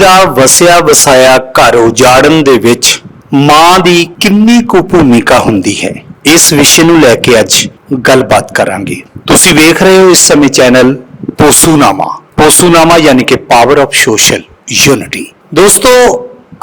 ਦਾ ਵਸਿਆ ਵਸਾਇਆ ਘਰ ਉਜਾੜਨ ਦੇ ਵਿੱਚ ਮਾਂ ਦੀ ਕਿੰਨੀ ਕੁ ਭੂਮਿਕਾ ਹੁੰਦੀ ਹੈ, ਇਸ ਵਿਸ਼ੇ ਨੂੰ ਲੈ ਕੇ ਅੱਜ ਗੱਲਬਾਤ ਕਰਾਂਗੇ। ਤੁਸੀਂ ਵੇਖ ਰਹੇ ਹੋ ਇਸ ਸਮੇਂ ਚੈਨਲ ਪੋਸੂਨਾਮਾ। ਪੋਸੂਨਾਮਾ ਯਾਨੀ ਕਿ ਪਾਵਰ ਆਫ ਸੋਸ਼ਲ ਯੂਨਿਟੀ ਦੋਸਤੋ,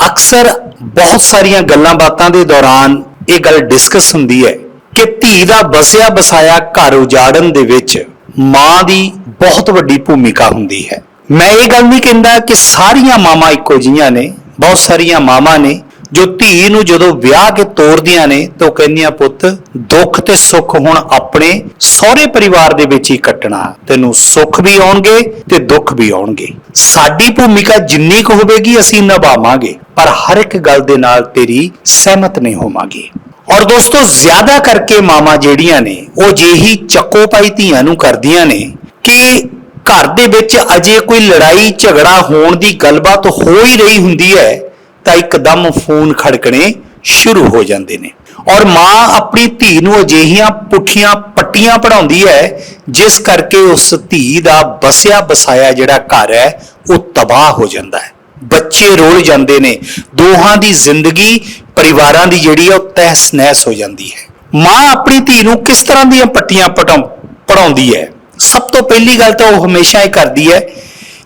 ਅਕਸਰ ਬਹੁਤ ਸਾਰੀਆਂ ਗੱਲਾਂ ਬਾਤਾਂ ਦੇ ਦੌਰਾਨ ਇਹ ਗੱਲ ਡਿਸਕਸ ਹੁੰਦੀ ਹੈ ਕਿ ਧੀ ਦਾ ਵਸਿਆ ਵਸਾਇਆ ਘਰ ਉਜਾੜਨ ਦੇ ਵਿੱਚ ਮਾਂ ਦੀ ਬਹੁਤ ਵੱਡੀ ਭੂਮਿਕਾ ਹੁੰਦੀ ਹੈ। ਮੈਂ ਇਹ ਗੱਲ ਨਹੀਂ ਕਹਿੰਦਾ ਕਿ ਸਾਰੀਆਂ ਮਾਵਾਂ ਇੱਕੋ ਜਿਹੀਆਂ ਨੇ, ਬਹੁਤ ਸਾਰੀਆਂ ਮਾਵਾਂ ਨੇ, ਜੋ ਧੀ ਨੂੰ ਜਦੋਂ ਵਿਆਹ ਕੇ ਤੋਰਦੀਆਂ ਨੇ ਤਾਂ ਕਹਿੰਦੀਆਂ, ਪੁੱਤ, ਦੁੱਖ ਤੇ ਸੁੱਖ ਹੁਣ ਆਪਣੇ ਸਹੁਰੇ ਪਰਿਵਾਰ ਦੇ ਵਿੱਚ ਹੀ ਕੱਟਣਾ। ਤੈਨੂੰ ਸੁੱਖ ਵੀ ਆਉਣਗੇ ਤੇ ਦੁੱਖ ਵੀ ਆਉਣਗੇ। ਸਾਡੀ ਭੂਮਿਕਾ ਜਿੰਨੀ ਕੁ ਹੋਵੇਗੀ, ਅਸੀਂ ਨਿਭਾਵਾਂਗੇ, ਪਰ ਹਰ ਇੱਕ ਗੱਲ ਦੇ ਨਾਲ ਤੇਰੀ ਸਹਿਮਤ ਨਹੀਂ ਹੋਵਾਂਗੇ। ਔਰ ਦੋਸਤੋ, ਜ਼ਿਆਦਾ ਕਰਕੇ ਮਾਵਾਂ ਜਿਹੜੀਆਂ ਨੇ, ਉਹ ਜਿਹੀ ਚੱਕੋ ਪਾਈ ਧੀਆਂ ਨੂੰ ਕਰਦੀਆਂ ਨੇ ਕਿ ਘਰ ਦੇ ਵਿੱਚ ਅਜੇ ਕੋਈ ਲੜਾਈ, ਝਗੜਾ ਹੋਣ ਦੀ ਗੱਲਬਾਤ ਹੋ ਹੀ ਰਹੀ ਹੁੰਦੀ ਹੈ, ਤਾਂ ਇੱਕਦਮ ਫੋਨ ਖੜਕਣੇ ਸ਼ੁਰੂ ਹੋ ਜਾਂਦੇ ਨੇ। ਔਰ ਮਾਂ ਆਪਣੀ ਧੀ ਨੂੰ ਅਜਿਹੀਆਂ ਪੁੱਠੀਆਂ ਪੱਟੀਆਂ ਪੜਾਉਂਦੀ ਹੈ, ਜਿਸ ਕਰਕੇ ਉਸ ਧੀ ਦਾ ਬਸਿਆ ਬਸਾਇਆ ਜਿਹੜਾ ਘਰ ਹੈ, ਉਹ ਤਬਾਹ ਹੋ ਜਾਂਦਾ ਹੈ। ਬੱਚੇ ਰੋਲ ਜਾਂਦੇ ਨੇ। ਦੋਹਾਂ ਦੀ ਜ਼ਿੰਦਗੀ, ਪਰਿਵਾਰਾਂ ਦੀ ਜਿਹੜੀ ਹੈ, ਉਹ ਤਹਿਸ ਨਹਿਸ ਹੋ ਜਾਂਦੀ ਹੈ। ਮਾਂ ਆਪਣੀ ਧੀ ਨੂੰ ਕਿਸ ਤਰ੍ਹਾਂ ਦੀਆਂ ਪੱਟੀਆਂ ਪਟਾਉ ਪੜਾਉਂਦੀ ਹੈ? ਸਭ ਤੋਂ ਪਹਿਲੀ ਗੱਲ ਤਾਂ ਉਹ ਹਮੇਸ਼ਾ ਇਹ ਕਰਦੀ ਹੈ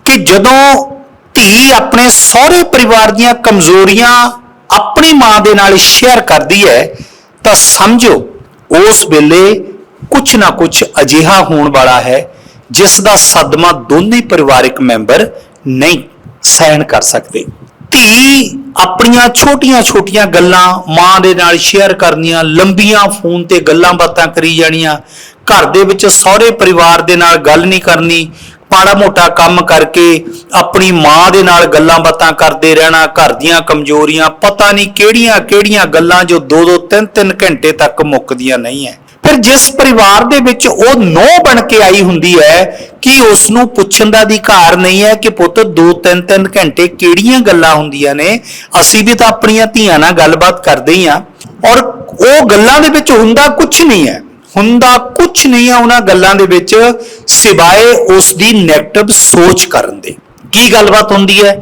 ਕਿ ਜਦੋਂ ਧੀ ਆਪਣੇ ਸਹੁਰੇ ਪਰਿਵਾਰ ਦੀਆਂ ਕਮਜ਼ੋਰੀਆਂ ਆਪਣੀ ਮਾਂ ਦੇ ਨਾਲ ਸ਼ੇਅਰ ਕਰਦੀ ਹੈ, ਤਾਂ ਸਮਝੋ ਉਸ ਵੇਲੇ ਕੁਝ ਨਾ ਕੁਝ ਅਜਿਹਾ ਹੋਣ ਵਾਲਾ ਹੈ, ਜਿਸ ਦਾ ਸਦਮਾ ਦੋਨੇ ਪਰਿਵਾਰਕ ਮੈਂਬਰ ਨਹੀਂ ਸਹਿਣ ਕਰ ਸਕਦੇ। ਧੀ ਆਪਣੀਆਂ ਛੋਟੀਆਂ-ਛੋਟੀਆਂ ਗੱਲਾਂ ਮਾਂ ਦੇ ਨਾਲ ਸ਼ੇਅਰ ਕਰਨੀਆਂ, ਲੰਬੀਆਂ ਫੋਨ ਤੇ ਗੱਲਾਂ ਬਾਤਾਂ ਕਰੀ ਜਾਣੀਆਂ ਘਰ ਦੇ ਵਿੱਚ ਸਹੁਰੇ ਪਰਿਵਾਰ ਦੇ ਨਾਲ ਗੱਲ ਨਹੀਂ ਕਰਨੀ ਪਾੜਾ ਮੋਟਾ ਕੰਮ ਕਰਕੇ ਆਪਣੀ ਮਾਂ ਦੇ ਨਾਲ ਗੱਲਾਂ ਬਾਤਾਂ ਕਰਦੇ ਰਹਿਣਾ, ਘਰ ਦੀਆਂ ਕਮਜ਼ੋਰੀਆਂ ਪਤਾ ਨਹੀਂ ਕਿਹੜੀਆਂ-ਕਿਹੜੀਆਂ ਗੱਲਾਂ ਜੋ 2-2 3-3 ਘੰਟੇ ਤੱਕ ਮੁੱਕਦੀਆਂ ਨਹੀਂ ਹੈ ਫਿਰ ਜਿਸ ਪਰਿਵਾਰ ਦੇ ਵਿੱਚ ਉਹ ਨੋ ਬਣ ਕੇ ਆਈ ਹੁੰਦੀ ਹੈ ਕਿ ਉਸ ਨੂੰ ਪੁੱਛਣ ਦਾ ਅਧਿਕਾਰ ਨਹੀਂ ਹੈ ਕਿ ਪੁੱਤ 2-3-3 ਘੰਟੇ ਕਿਹੜੀਆਂ ਗੱਲਾਂ ਹੁੰਦੀਆਂ ਨੇ? ਅਸੀਂ ਵੀ ਤਾਂ ਆਪਣੀਆਂ ਧੀਆਂ ਨਾਲ ਗੱਲਬਾਤ ਕਰਦੇ ਹੀ ਆ। ਔਰ ਉਹ ਗੱਲਾਂ ਦੇ ਵਿੱਚ ਹੁੰਦਾ ਕੁਝ ਨਹੀਂ ਹੈ ਹੁੰਦਾ ਕੁਝ ਨਹੀਂ ਆ ਉਹਨਾਂ ਗੱਲਾਂ ਦੇ ਵਿੱਚ, ਸਿਵਾਏ ਉਸ ਦੀ 네ਗੇਟਿਵ ਸੋਚ ਕਰਨ ਦੇ। ਕੀ ਗੱਲਬਾਤ ਹੁੰਦੀ ਹੈ?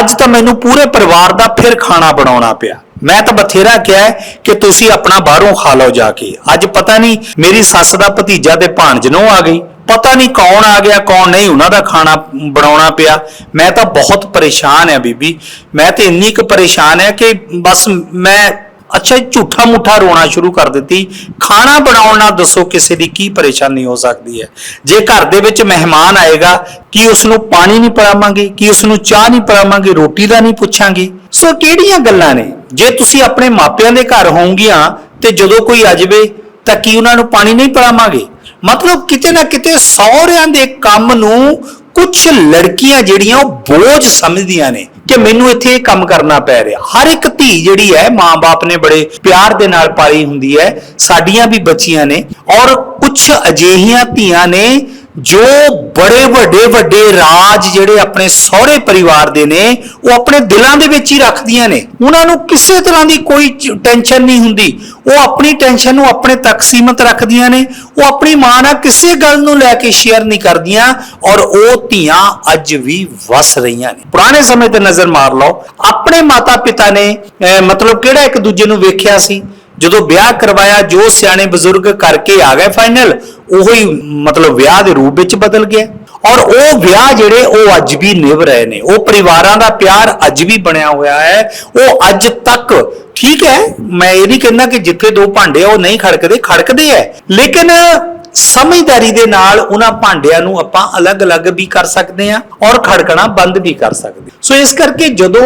ਅੱਜ ਤਾਂ ਮੈਨੂੰ ਪੂਰੇ ਪਰਿਵਾਰ ਦਾ ਫਿਰ ਖਾਣਾ ਬਣਾਉਣਾ ਪਿਆ। ਮੈਂ ਤਾਂ ਬਥੇਰਾ ਕਿਹਾ ਕਿ ਤੁਸੀਂ ਆਪਣਾ ਬਾਹਰੋਂ ਖਾ ਲਓ ਜਾ ਕੇ। ਅੱਜ ਪਤਾ ਨਹੀਂ ਮੇਰੀ ਸੱਸ ਦਾ ਭਤੀਜਾ ਤੇ ਭਾਣਜਨੋਂ ਆ ਗਈ। ਪਤਾ ਨਹੀਂ ਕੌਣ ਆ ਗਿਆ, ਕੌਣ ਨਹੀਂ ਉਹਨਾਂ ਦਾ ਖਾਣਾ ਬਣਾਉਣਾ ਪਿਆ। ਮੈਂ ਤਾਂ ਬਹੁਤ ਪਰੇਸ਼ਾਨ ਆ ਬੀਬੀ। ਮੈਂ ਤੇ ਇੰਨੀ ਕੁ ਪਰੇਸ਼ਾਨ ਹੈ ਕਿ ਬਸ ਮੈਂ ਅੱਛਾ ਝੂਠਾ ਮੁੱਠਾ ਰੋਣਾ ਸ਼ੁਰੂ ਕਰ ਦਿੱਤੀ। ਖਾਣਾ ਬਣਾਉਣ ਨਾਲ ਦੱਸੋ ਕਿਸੇ ਦੀ ਕੀ ਪਰੇਸ਼ਾਨੀ ਹੋ ਸਕਦੀ ਹੈ। ਜੇ ਘਰ ਦੇ ਵਿੱਚ ਮਹਿਮਾਨ ਆਏਗਾ, ਕੀ ਉਸ ਨੂੰ ਪਾਣੀ ਨਹੀਂ ਪਿਲਾਵਾਂਗੇ, ਕੀ ਉਸ ਨੂੰ ਚਾਹ ਨਹੀਂ ਪਿਲਾਵਾਂਗੇ, ਰੋਟੀ ਦਾ ਨਹੀਂ ਪੁੱਛਾਂਗੇ? ਸੋ ਕਿਹੜੀਆਂ ਗੱਲਾਂ ਨੇ? ਜੇ ਤੁਸੀਂ ਆਪਣੇ ਮਾਪਿਆਂ ਦੇ ਘਰ ਹੋਵੋਗੀਆਂ ਤੇ ਜਦੋਂ ਕੋਈ ਆ ਜਾਵੇ, ਤਾਂ ਕੀ ਉਹਨਾਂ ਨੂੰ ਪਾਣੀ ਨਹੀਂ ਪਿਲਾਵਾਂਗੇ? ਮਤਲਬ ਕਿਤੇ ਨਾ ਕਿਤੇ ਸਹੁਰਿਆਂ ਦੇ ਕੰਮ ਨੂੰ ਕੁਝ ਲੜਕੀਆਂ ਜਿਹੜੀਆਂ ਉਹ ਬੋਝ ਸਮਝਦੀਆਂ ਨੇ। ਕਿ ਮੈਨੂੰ ਇੱਥੇ ਇਹ ਕੰਮ ਕਰਨਾ ਪੈ ਰਿਹਾ। ਹਰ ਇੱਕ ਧੀ ਜਿਹੜੀ ਹੈ, ਮਾਂ-ਬਾਪ ਨੇ ਬੜੇ ਪਿਆਰ ਦੇ ਨਾਲ ਪਾਲੀ ਹੁੰਦੀ ਹੈ। ਸਾਡੀਆਂ ਵੀ ਬੱਚੀਆਂ ਨੇ ਔਰ ਕੁਝ ਅਜਿਹੀਆਂ ਧੀਆਂ ਨੇ ਜੋ ਬੜੇ ਵੱਡੇ ਵੱਡੇ ਰਾਜ ਜਿਹੜੇ ਆਪਣੇ ਸਹੁਰੇ ਪਰਿਵਾਰ ਦੇ ਨੇ ਉਹ ਆਪਣੇ ਦਿਲਾਂ ਦੇ ਵਿੱਚ ਹੀ ਰੱਖਦੀਆਂ ਨੇ। ਉਹਨਾਂ ਨੂੰ ਕਿਸੇ ਤਰ੍ਹਾਂ ਦੀ ਕੋਈ ਟੈਨਸ਼ਨ ਨਹੀਂ ਹੁੰਦੀ। ਉਹ ਆਪਣੀ ਟੈਨਸ਼ਨ ਨੂੰ ਆਪਣੇ ਤੱਕ ਸੀਮਤ ਰੱਖਦੀਆਂ ਨੇ। ਉਹ ਆਪਣੀ ਮਾਂ ਨਾਲ ਕਿਸੇ ਗੱਲ ਨੂੰ ਲੈ ਕੇ ਸ਼ੇਅਰ ਨਹੀਂ ਕਰਦੀਆਂ ਔਰ ਉਹ ਧੀਆਂ ਅੱਜ ਵੀ ਵਸ ਰਹੀਆਂ ਨੇ। ਪੁਰਾਣੇ ਸਮੇਂ ਤੇ ਨਜ਼ਰ ਮਾਰ ਲਓ ਆਪਣੇ ਮਾਤਾ ਪਿਤਾ ਨੇ ਅਹ, ਮਤਲਬ ਕਿਹੜਾ ਇੱਕ ਦੂਜੇ ਨੂੰ ਵੇਖਿਆ ਸੀ? ਜਦੋਂ ਵਿਆਹ ਕਰਵਾਇਆ ਜੋ ਸਿਆਣੇ ਬਜ਼ੁਰਗ ਕਰਕੇ ਆ ਗਏ ਫਾਈਨਲ ਉਹੀ ਮਤਲਬ ਵਿਆਹ ਦੇ ਰੂਪ ਵਿੱਚ ਬਦਲ ਗਿਆ। ਔਰ ਉਹ ਵਿਆਹ ਜਿਹੜੇ ਉਹ ਅੱਜ ਵੀ ਨਿਭ ਰਹੇ ਨੇ। ਉਹ ਪਰਿਵਾਰਾਂ ਦਾ ਪਿਆਰ ਅੱਜ ਵੀ ਬਣਿਆ ਹੋਇਆ ਹੈ। ਉਹ ਅੱਜ ਤੱਕ, ਠੀਕ ਹੈ, ਮੈਂ ਇਹ ਨਹੀਂ ਕਹਿੰਦਾ ਕਿ ਜਿੱਥੇ ਦੋ ਭਾਂਡੇ ਆ, ਉਹ ਨਹੀਂ ਖੜਕਦੇ ਖੜਕਦੇ ਐ ਲੇਕਿਨ ਸਮਝਦਾਰੀ ਦੇ ਨਾਲ ਉਹਨਾਂ ਭਾਂਡਿਆਂ ਨੂੰ ਆਪਾਂ ਅਲੱਗ-ਅਲੱਗ ਵੀ ਕਰ ਸਕਦੇ ਹਾਂ ਔਰ ਖੜਕਣਾ ਬੰਦ ਵੀ ਕਰ ਸਕਦੇ ਸੋ ਇਸ ਕਰਕੇ ਜਦੋਂ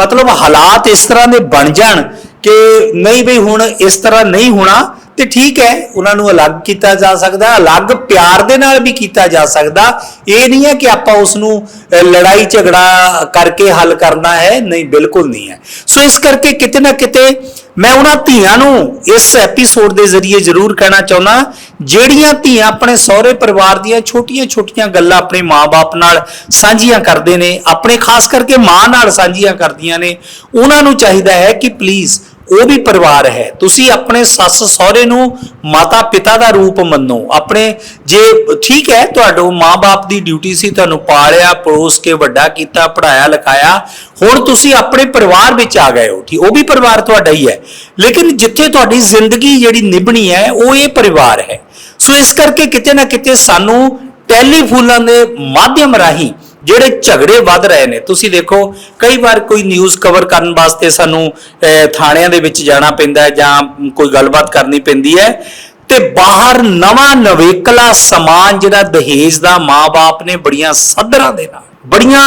ਮਤਲਬ ਹਾਲਾਤ ਇਸ ਤਰ੍ਹਾਂ ਦੇ ਬਣ ਜਾਣ ਕਿ ਨਹੀਂ ਬਈ ਹੁਣ ਇਸ ਤਰ੍ਹਾਂ ਨਹੀਂ ਹੋਣਾ ਤੇ ਠੀਕ ਹੈ, ਉਹਨਾਂ ਨੂੰ ਅਲੱਗ ਕੀਤਾ ਜਾ ਸਕਦਾ, ਅਲੱਗ ਪਿਆਰ ਦੇ ਨਾਲ ਵੀ ਕੀਤਾ ਜਾ ਸਕਦਾ। ਇਹ ਨਹੀਂ ਹੈ ਕਿ ਆਪਾਂ ਉਸ ਨੂੰ ਲੜਾਈ ਝਗੜਾ ਕਰਕੇ ਹੱਲ ਕਰਨਾ ਹੈ, ਨਹੀਂ, ਬਿਲਕੁਲ ਨਹੀਂ ਹੈ। ਸੋ ਇਸ ਕਰਕੇ ਕਿਤੇ ਨਾ ਕਿਤੇ ਮੈਂ ਉਹਨਾਂ ਧੀਆਂ ਨੂੰ ਇਸ ਐਪੀਸੋਡ ਦੇ ਜ਼ਰੀਏ ਜ਼ਰੂਰ ਕਹਿਣਾ ਚਾਹੁੰਦਾ, ਜਿਹੜੀਆਂ ਧੀਆਂ ਆਪਣੇ ਸਹੁਰੇ ਪਰਿਵਾਰ ਦੀਆਂ ਛੋਟੀਆਂ-ਛੋਟੀਆਂ ਗੱਲਾਂ ਆਪਣੇ ਮਾਪੇ ਨਾਲ ਸਾਂਝੀਆਂ ਕਰਦੇ ਨੇ, ਆਪਣੇ ਖਾਸ ਕਰਕੇ ਮਾਂ ਨਾਲ ਸਾਂਝੀਆਂ ਕਰਦੀਆਂ ਨੇ, ਉਹਨਾਂ ਨੂੰ ਚਾਹੀਦਾ ਹੈ ਕਿ ਪਲੀਜ਼ ਉਹ ਵੀ ਪਰਿਵਾਰ ਹੈ। ਤੁਸੀਂ ਆਪਣੇ ਸੱਸ ਸਹੁਰੇ ਨੂੰ ਮਾਤਾ ਪਿਤਾ ਦਾ ਰੂਪ ਮੰਨੋ। ਆਪਣੇ ਜੇ ਠੀਕ ਹੈ, ਤੁਹਾਡੇ ਮਾਂ-ਬਾਪ ਦੀ ਡਿਊਟੀ ਸੀ, ਤੁਹਾਨੂੰ ਪਾਲਿਆ ਪਰੋਸ ਕੇ, ਵੱਡਾ ਕੀਤਾ ਪੜਾਇਆ ਲਿਖਾਇਆ। ਹੁਣ ਤੁਸੀਂ ਆਪਣੇ ਪਰਿਵਾਰ ਵਿੱਚ ਆ ਗਏ ਹੋ। ਠੀਕ, ਉਹ ਵੀ ਪਰਿਵਾਰ ਤੁਹਾਡਾ ਹੀ ਹੈ। ਲੇਕਿਨ ਜਿੱਥੇ ਤੁਹਾਡੀ ਜ਼ਿੰਦਗੀ ਜਿਹੜੀ ਨਿਭਣੀ ਹੈ, ਉਹ ਇਹ ਪਰਿਵਾਰ ਹੈ। ਸੋ ਇਸ ਕਰਕੇ ਕਿਤੇ ਨਾ ਕਿਤੇ ਸਾਨੂੰ ਟੈਲੀਫੋਨਾਂ ਦੇ ਮਾਧਿਅਮ ਰਾਹੀਂ ਜਿਹੜੇ ਝਗੜੇ ਵੱਧ ਰਹੇ ਨੇ ਤੁਸੀਂ ਦੇਖੋ ਕਈ ਵਾਰ ਕੋਈ ਨਿਊਜ਼ ਕਵਰ ਕਰਨ ਵਾਸਤੇ ਸਾਨੂੰ ਅਹ, ਥਾਣਿਆਂ ਦੇ ਵਿੱਚ ਜਾਣਾ ਪੈਂਦਾ ਹੈ ਜਾਂ ਕੋਈ ਗੱਲਬਾਤ ਕਰਨੀ ਪੈਂਦੀ ਹੈ। ਤੇ ਬਾਹਰ ਨਵਾਂ ਨਵੇਕਲਾ ਸਮਾਨ ਜਿਹੜਾ ਦਹੇਜ ਦਾ ਮਾਪੇ ਨੇ ਬੜੀਆਂ ਸੱਧਰਾਂ ਦੇ ਨਾਲ ਬੜੀਆਂ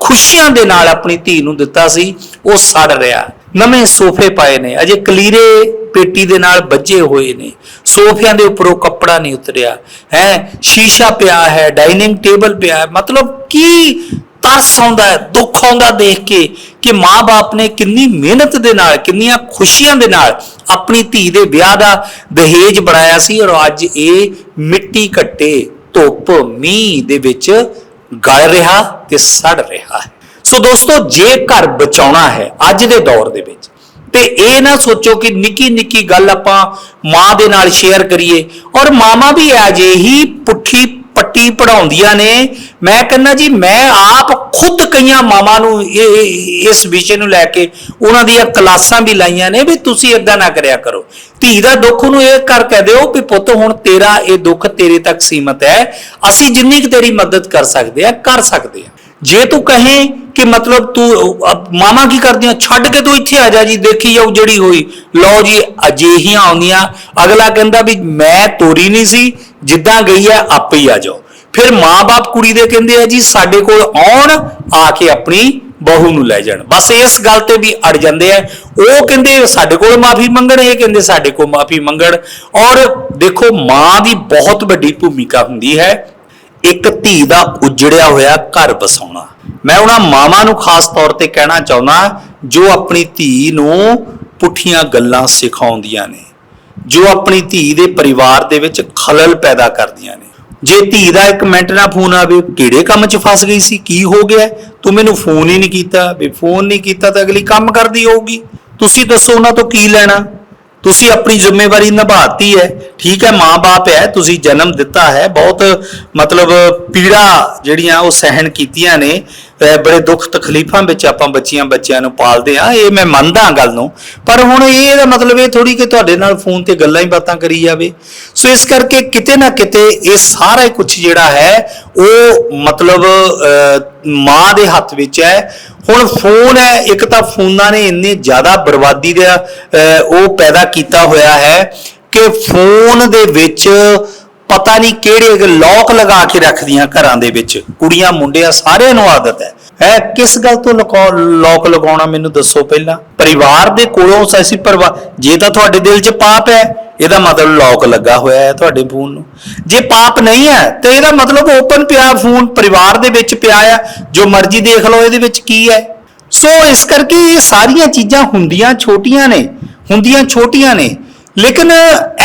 ਖੁਸ਼ੀਆਂ ਦੇ ਨਾਲ ਆਪਣੀ ਧੀ ਨੂੰ ਦਿੱਤਾ ਸੀ ਉਹ ਸੜ ਰਿਹਾ। ਨਵੇਂ ਸੋਫੇ ਪਾਏ ਨੇ, ਅਜੇ ਕਲੀਰੇ ਪੇਟੀ ਦੇ ਨਾਲ ਵੱਜੇ ਹੋਏ ਨੇ, ਸੋਫਿਆਂ ਦੇ ਉੱਪਰੋਂ ਕੱਪੜਾ ਨਹੀਂ ਉਤਰਿਆ, ਹੈ, ਸ਼ੀਸ਼ਾ ਪਿਆ ਹੈ, ਡਾਈਨਿੰਗ ਟੇਬਲ ਪਿਆ ਹੈ, ਮਤਲਬ ਕੀ ਤਰਸ ਆਉਂਦਾ ਹੈ, ਦੁੱਖ ਆਉਂਦਾ ਦੇਖ ਕੇ ਕਿ ਮਾਂ-ਬਾਪ ਨੇ ਕਿੰਨੀ ਮਿਹਨਤ ਦੇ ਨਾਲ, ਕਿੰਨੀਆਂ ਖੁਸ਼ੀਆਂ ਦੇ ਨਾਲ ਆਪਣੀ ਧੀ ਦੇ ਵਿਆਹ ਦਾ ਦਹੇਜ ਬਣਾਇਆ ਸੀ ਔਰ ਅੱਜ ਇਹ ਮਿੱਟੀ ਘੱਟੇ ਧੁੱਪ ਮੀਂਹ ਦੇ ਵਿੱਚ ਗਲ ਰਿਹਾ ਤੇ ਸੜ ਰਿਹਾ ਹੈ। ਸੋ ਦੋਸਤੋ, ਜੇ ਘਰ ਬਚਾਉਣਾ ਹੈ ਅੱਜ ਦੇ ਦੌਰ ਦੇ ਵਿੱਚ, ਤੇ ਇਹ ਨਾ ਸੋਚੋ ਕਿ ਨਿੱਕੀ ਨਿੱਕੀ ਗੱਲ ਆਪਾਂ ਮਾਂ ਦੇ ਨਾਲ ਸ਼ੇਅਰ ਕਰੀਏ। ਔਰ ਮਾਮਾ ਵੀ ਅਜੇ ਹੀ ਪੁੱਠੀ ਪੱਟੀ ਪੜਾਉਂਦੀਆਂ ਨੇ। ਮੈਂ ਕਹਿੰਦਾ ਜੀ, ਮੈਂ ਆਪ ਖੁਦ ਕਈਆਂ ਮਾਵਾਂ ਨੂੰ ਇਹ ਇਸ ਵਿਸ਼ੇ ਨੂੰ ਲੈ ਕੇ ਉਹਨਾਂ ਦੀਆਂ ਕਲਾਸਾਂ ਵੀ ਲਾਈਆਂ ਨੇ ਵੀ ਤੁਸੀਂ ਇਦਾਂ ਨਾ ਕਰਿਆ ਕਰੋ। ਧੀ ਦਾ ਦੁੱਖ ਨੂੰ ਇਹ ਕਰ ਕਹਿ ਦਿਓ ਵੀ ਪੁੱਤ, ਹੁਣ ਤੇਰਾ ਇਹ ਦੁੱਖ ਤੇਰੇ ਤੱਕ ਸੀਮਤ ਹੈ। ਅਸੀਂ ਜਿੰਨੀ ਕੁ ਤੇਰੀ ਮਦਦ ਕਰ ਸਕਦੇ ਆ ਕਰ ਸਕਦੇ ਆ ਜੇ ਤੂੰ ਕਹੇ ਕਿ ਮਤਲਬ ਤੂੰ ਅਹ, ਮਾਮਾ ਕੀ ਕਰਦੀਆਂ? ਛੱਡ ਕੇ ਤੂੰ ਇੱਥੇ ਆ ਜਾ ਜੀ ਦੇਖੀ ਜਾਓ ਜਿਹੜੀ ਹੋਈ। ਲਓ ਜੀ ਅਜਿਹੀਆਂ ਆਉਂਦੀਆਂ। ਅਗਲਾ ਕਹਿੰਦਾ ਵੀ ਮੈਂ ਤੋਰੀ ਨਹੀਂ ਸੀ ਜਿੱਦਾਂ ਗਈ ਹੈ ਆਪੇ ਹੀ ਆ ਜਾਓ। ਫਿਰ ਮਾਂ-ਬਾਪ ਕੁੜੀ ਦੇ ਕਹਿੰਦੇ ਆ ਜੀ ਸਾਡੇ ਕੋਲ ਆਉਣ ਆ ਕੇ ਆਪਣੀ ਬਹੂ ਨੂੰ ਲੈ ਜਾਣ। ਬਸ ਇਸ ਗੱਲ ਤੇ ਵੀ ਅੜ ਜਾਂਦੇ ਆ। ਉਹ ਕਹਿੰਦੇ ਸਾਡੇ ਕੋਲ ਮਾਫੀ ਮੰਗਣ ਇਹ ਕਹਿੰਦੇ ਸਾਡੇ ਕੋਲ ਮਾਫੀ ਮੰਗਣ। ਔਰ ਦੇਖੋ ਮਾਂ ਦੀ ਬਹੁਤ ਵੱਡੀ ਭੂਮਿਕਾ ਹੁੰਦੀ ਹੈ ਇੱਕ ਧੀ ਦਾ ਉਜੜਿਆ ਹੋਇਆ ਘਰ ਬਸਾਉਣਾ ਮੈਂ ਉਹਨਾਂ ਮਾਵਾਂ ਨੂੰ ਖਾਸ ਤੌਰ ਤੇ ਕਹਿਣਾ ਚਾਹੁੰਦਾ ਜੋ ਆਪਣੀ ਧੀ ਨੂੰ ਪੁੱਠੀਆਂ ਗੱਲਾਂ ਸਿਖਾਉਂਦੀਆਂ ਨੇ, ਜੋ ਆਪਣੀ ਧੀ ਦੇ ਪਰਿਵਾਰ ਦੇ ਵਿੱਚ ਖਲਲ ਪੈਦਾ ਕਰਦੀਆਂ ਨੇ। ਜੇ ਧੀ ਦਾ ਇੱਕ ਮਿੰਟ ਨਾ ਫੋਨ ਆਵੇ ਕਿਹੜੇ ਕੰਮ 'ਚ ਫਸ ਗਈ ਸੀ? ਕੀ ਹੋ ਗਿਆ? ਤੂੰ ਮੈਨੂੰ ਫੋਨ ਹੀ ਨਹੀਂ ਕੀਤਾ। ਵੀ ਫੋਨ ਨਹੀਂ ਕੀਤਾ ਤਾਂ ਅਗਲੀ ਕੰਮ ਕਰਦੀ ਹੋਊਗੀ। ਤੁਸੀਂ ਦੱਸੋ ਉਹਨਾਂ ਤੋਂ ਕੀ ਲੈਣਾ? ਤੁਸੀਂ ਆਪਣੀ ਜ਼ਿੰਮੇਵਾਰੀ ਨਿਭਾਤੀ ਹੈ ਠੀਕ ਹੈ ਮਾਂ-ਬਾਪ ਹੈ ਤੁਸੀਂ ਜਨਮ ਦਿੱਤਾ ਹੈ ਬਹੁਤ ਮਤਲਬ ਪੀੜਾ ਜਿਹੜੀਆਂ ਉਹ ਸਹਿਣ ਕੀਤੀਆਂ ਨੇ ਬੜੇ ਦੁੱਖ ਤਕਲੀਫਾਂ ਵਿੱਚ ਆਪਾਂ ਬੱਚੀਆਂ ਬੱਚਿਆਂ ਨੂੰ ਪਾਲਦੇ ਆ ਇਹ ਮੈਂ ਮੰਨਦਾ ਹਾਂ ਗੱਲ ਨੂੰ ਪਰ ਹੁਣ ਇਹ ਇਹਦਾ ਮਤਲਬ ਇਹ ਥੋੜੀ ਕਿ ਤੁਹਾਡੇ ਨਾਲ ਫੋਨ ਤੇ ਗੱਲਾਂ ਹੀ ਬਾਤਾਂ ਕਰੀ ਜਾਵੇ। ਸੋ ਇਸ ਕਰਕੇ ਕਿਤੇ ਨਾ ਕਿਤੇ ਇਹ ਸਾਰਾ ਕੁਝ ਜਿਹੜਾ ਹੈ ਉਹ ਮਤਲਬ ਅਹ, ਮਾਂ ਦੇ ਹੱਥ ਵਿੱਚ ਹੈ ਹੁਣ ਫੋਨ ਹੈ ਇੱਕ ਤਾਂ ਫੋਨਾਂ ਨੇ ਇੰਨੇ ਜ਼ਿਆਦਾ ਬਰਬਾਦੀ ਦਾ ਅਹ, ਉਹ ਪੈਦਾ ਕੀਤਾ ਹੋਇਆ ਹੈ ਕਿ ਫੋਨ ਦੇ ਵਿੱਚ ਪਤਾ ਨਹੀਂ ਕਿਹੜੇ ਲੋਕ ਲਗਾ ਕੇ ਰੱਖਦੀਆਂ ਘਰਾਂ ਦੇ ਵਿੱਚ। ਕੁੜੀਆਂ ਮੁੰਡਿਆਂ ਸਾਰਿਆਂ ਨੂੰ ਆਦਤ ਹੈ। ਹੈ, ਕਿਸ ਗੱਲ ਤੋਂ ਲੋਕ ਲਗਾਉਣਾ ਮੈਨੂੰ ਦੱਸੋ ਪਹਿਲਾਂ? ਪਰਿਵਾਰ ਦੇ ਕੋਲੋਂ ਅਸੀਂ ਪਰਿਵਾਰ, ਜੇ ਤਾਂ ਤੁਹਾਡੇ ਦਿਲ 'ਚ ਪਾਪ ਹੈ, ਇਹਦਾ ਮਤਲਬ ਲੋਕ ਲੱਗਾ ਹੋਇਆ ਹੈ ਤੁਹਾਡੇ ਫੋਨ ਨੂੰ। ਜੇ ਪਾਪ ਨਹੀਂ ਹੈ, ਤੇ ਇਹਦਾ ਮਤਲਬ ਓਪਨ ਪਿਆ ਫੋਨ, ਪਰਿਵਾਰ ਦੇ ਵਿੱਚ ਪਿਆ ਆ, ਜੋ ਮਰਜ਼ੀ ਦੇਖ ਲਓ ਇਹਦੇ ਵਿੱਚ ਕੀ ਹੈ। ਸੋ ਇਸ ਕਰਕੇ ਇਹ ਸਾਰੀਆਂ ਚੀਜ਼ਾਂ ਹੁੰਦੀਆਂ ਛੋਟੀਆਂ ਨੇ, ਹੁੰਦੀਆਂ ਛੋਟੀਆਂ ਨੇ, ਲੇਕਿਨ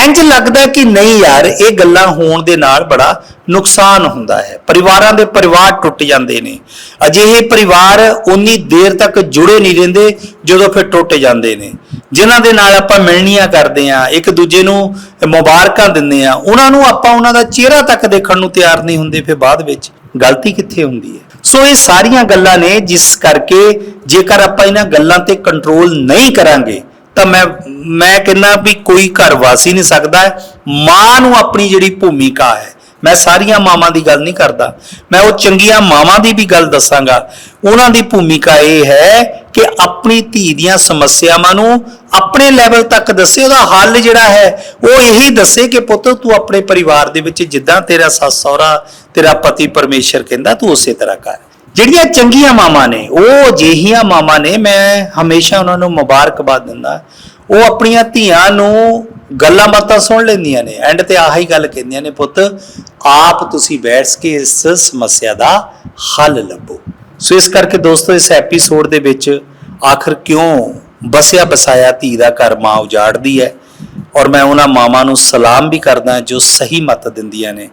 ਇੰਜ ਲੱਗਦਾ ਕਿ ਨਹੀਂ ਯਾਰ, ਇਹ ਗੱਲਾਂ ਹੋਣ ਦੇ ਨਾਲ ਬੜਾ ਨੁਕਸਾਨ ਹੁੰਦਾ ਹੈ। ਪਰਿਵਾਰਾਂ ਦੇ ਪਰਿਵਾਰ ਟੁੱਟ ਜਾਂਦੇ ਨੇ। ਅਜਿਹੇ ਪਰਿਵਾਰ ਉਨੀ ਦੇਰ ਤੱਕ ਜੁੜੇ ਨਹੀਂ ਰਹਿੰਦੇ, ਜਦੋਂ ਫਿਰ ਟੁੱਟ ਜਾਂਦੇ ਨੇ। ਜਿਨ੍ਹਾਂ ਦੇ ਨਾਲ ਆਪਾਂ ਮਿਲਣੀਆਂ ਕਰਦੇ ਆ ਇੱਕ ਦੂਜੇ ਨੂੰ ਮੁਬਾਰਕਾਂ ਦਿੰਦੇ ਆ ਉਹਨਾਂ ਨੂੰ ਆਪਾਂ ਉਹਨਾਂ ਦਾ ਚਿਹਰਾ ਤੱਕ ਦੇਖਣ ਨੂੰ ਤਿਆਰ ਨਹੀਂ ਹੁੰਦੇ, ਫਿਰ ਬਾਅਦ ਵਿੱਚ ਗਲਤੀ ਕਿੱਥੇ ਹੁੰਦੀ ਹੈ? ਸੋ ਇਹ ਸਾਰੀਆਂ ਗੱਲਾਂ ਨੇ, ਜਿਸ ਕਰਕੇ ਜੇਕਰ ਆਪਾਂ ਇਹਨਾਂ ਗੱਲਾਂ ਤੇ ਕੰਟਰੋਲ ਨਹੀਂ ਕਰਾਂਗੇ, ਤਾਂ ਮੈਂ ਮੈਂ ਕਹਿੰਦਾ ਵੀ ਕੋਈ ਘਰ ਵਾਸੀ ਨਹੀਂ ਸਕਦਾ। ਮਾਂ ਨੂੰ ਆਪਣੀ ਜਿਹੜੀ ਭੂਮਿਕਾ ਹੈ, ਮੈਂ ਸਾਰੀਆਂ ਮਾਵਾਂ ਦੀ ਗੱਲ ਨਹੀਂ ਕਰਦਾ। ਮੈਂ ਉਹ ਚੰਗੀਆਂ ਮਾਵਾਂ ਦੀ ਵੀ ਗੱਲ ਦੱਸਾਂਗਾ। ਉਹਨਾਂ ਦੀ ਭੂਮਿਕਾ ਇਹ ਹੈ ਕਿ ਆਪਣੀ ਧੀ ਦੀਆਂ ਸਮੱਸਿਆਵਾਂ ਨੂੰ ਆਪਣੇ ਲੈਵਲ ਤੱਕ ਦੱਸੇ। ਉਹਦਾ ਹੱਲ ਜਿਹੜਾ ਹੈ, ਉਹ ਇਹੀ ਦੱਸੇ ਕਿ ਪੁੱਤ ਤੂੰ ਆਪਣੇ ਪਰਿਵਾਰ ਦੇ ਵਿੱਚ ਜਿੱਦਾਂ ਤੇਰਾ ਸੱਸ ਸਹੁਰਾ, ਤੇਰਾ ਪਤੀ ਪਰਮੇਸ਼ਰ ਕਹਿੰਦਾ, ਤੂੰ ਉਸੇ ਤਰ੍ਹਾਂ ਕਰ। ਜਿਹੜੀਆਂ ਚੰਗੀਆਂ ਮਾਵਾਂ ਨੇ, ਉਹ ਜਿਹੀਆਂ ਮਾਵਾਂ ਨੇ, ਮੈਂ ਹਮੇਸ਼ਾ ਉਹਨਾਂ ਨੂੰ ਮੁਬਾਰਕਬਾਦ ਦਿੰਦਾ। ਉਹ ਆਪਣੀਆਂ ਧੀਆਂ ਨੂੰ ਗੱਲਾਂ ਬਾਤਾਂ ਸੁਣ ਲੈਂਦੀਆਂ ਨੇ। ਐਂਡ ਤੇ ਆਹੀ ਗੱਲ ਕਹਿੰਦੀਆਂ ਨੇ, ਪੁੱਤ, ਆਪ ਤੁਸੀਂ ਬੈਠ ਕੇ ਇਸ ਸਮੱਸਿਆ ਦਾ ਹੱਲ ਲੱਭੋ। ਸੋ ਇਸ ਕਰਕੇ ਦੋਸਤੋ, ਇਸ ਐਪੀਸੋਡ ਦੇ ਵਿੱਚ ਆਖਰ ਕਿਉਂ ਬਸਿਆ ਬਸਾਇਆ ਧੀ ਦਾ ਘਰ ਮਾਂ ਉਜਾੜਦੀ ਹੈ ਔਰ ਮੈਂ ਉਹਨਾਂ ਮਾਵਾਂ ਨੂੰ ਸਲਾਮ ਵੀ ਕਰਦਾ ਜੋ ਸਹੀ ਮਤ ਦਿੰਦੀਆਂ ਨੇ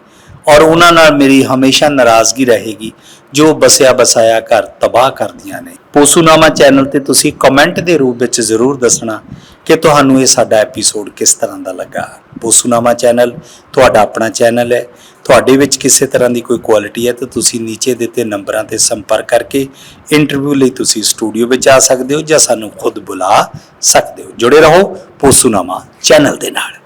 ਔਰ ਉਹਨਾਂ ਨਾਲ ਮੇਰੀ ਹਮੇਸ਼ਾ ਨਾਰਾਜ਼ਗੀ ਰਹੇਗੀ ਜੋ ਬਸਿਆ ਬਸਾਇਆ ਘਰ ਤਬਾਹ ਕਰਦੀਆਂ ਨੇ। ਪੋਸੂਨਾਮਾ ਚੈਨਲ ਤੇ ਤੁਸੀਂ ਕਮੈਂਟ ਦੇ ਰੂਪ ਵਿੱਚ ਜ਼ਰੂਰ ਦੱਸਣਾ ਕਿ ਤੁਹਾਨੂੰ ਇਹ ਸਾਡਾ ਐਪੀਸੋਡ ਕਿਸ ਤਰ੍ਹਾਂ ਦਾ ਲੱਗਾ? ਪੋਸੂਨਾਮਾ ਚੈਨਲ ਤੁਹਾਡਾ ਆਪਣਾ ਚੈਨਲ ਹੈ। ਤੁਹਾਡੇ ਵਿੱਚ ਕਿਸੇ ਤਰ੍ਹਾਂ ਦੀ ਕੋਈ ਕੁਆਲਿਟੀ ਹੈ ਤਾਂ ਤੁਸੀਂ ਨੀਚੇ ਦਿੱਤੇ ਨੰਬਰਾਂ ਤੇ ਸੰਪਰਕ ਕਰਕੇ ਇੰਟਰਵਿਊ ਲਈ ਤੁਸੀਂ ਸਟੂਡੀਓ ਵਿੱਚ ਆ ਸਕਦੇ ਹੋ ਜਾਂ ਸਾਨੂੰ ਖੁਦ ਬੁਲਾ ਸਕਦੇ ਹੋ। ਜੁੜੇ ਰਹੋ ਪੋਸੂਨਾਮਾ ਚੈਨਲ ਦੇ ਨਾਲ।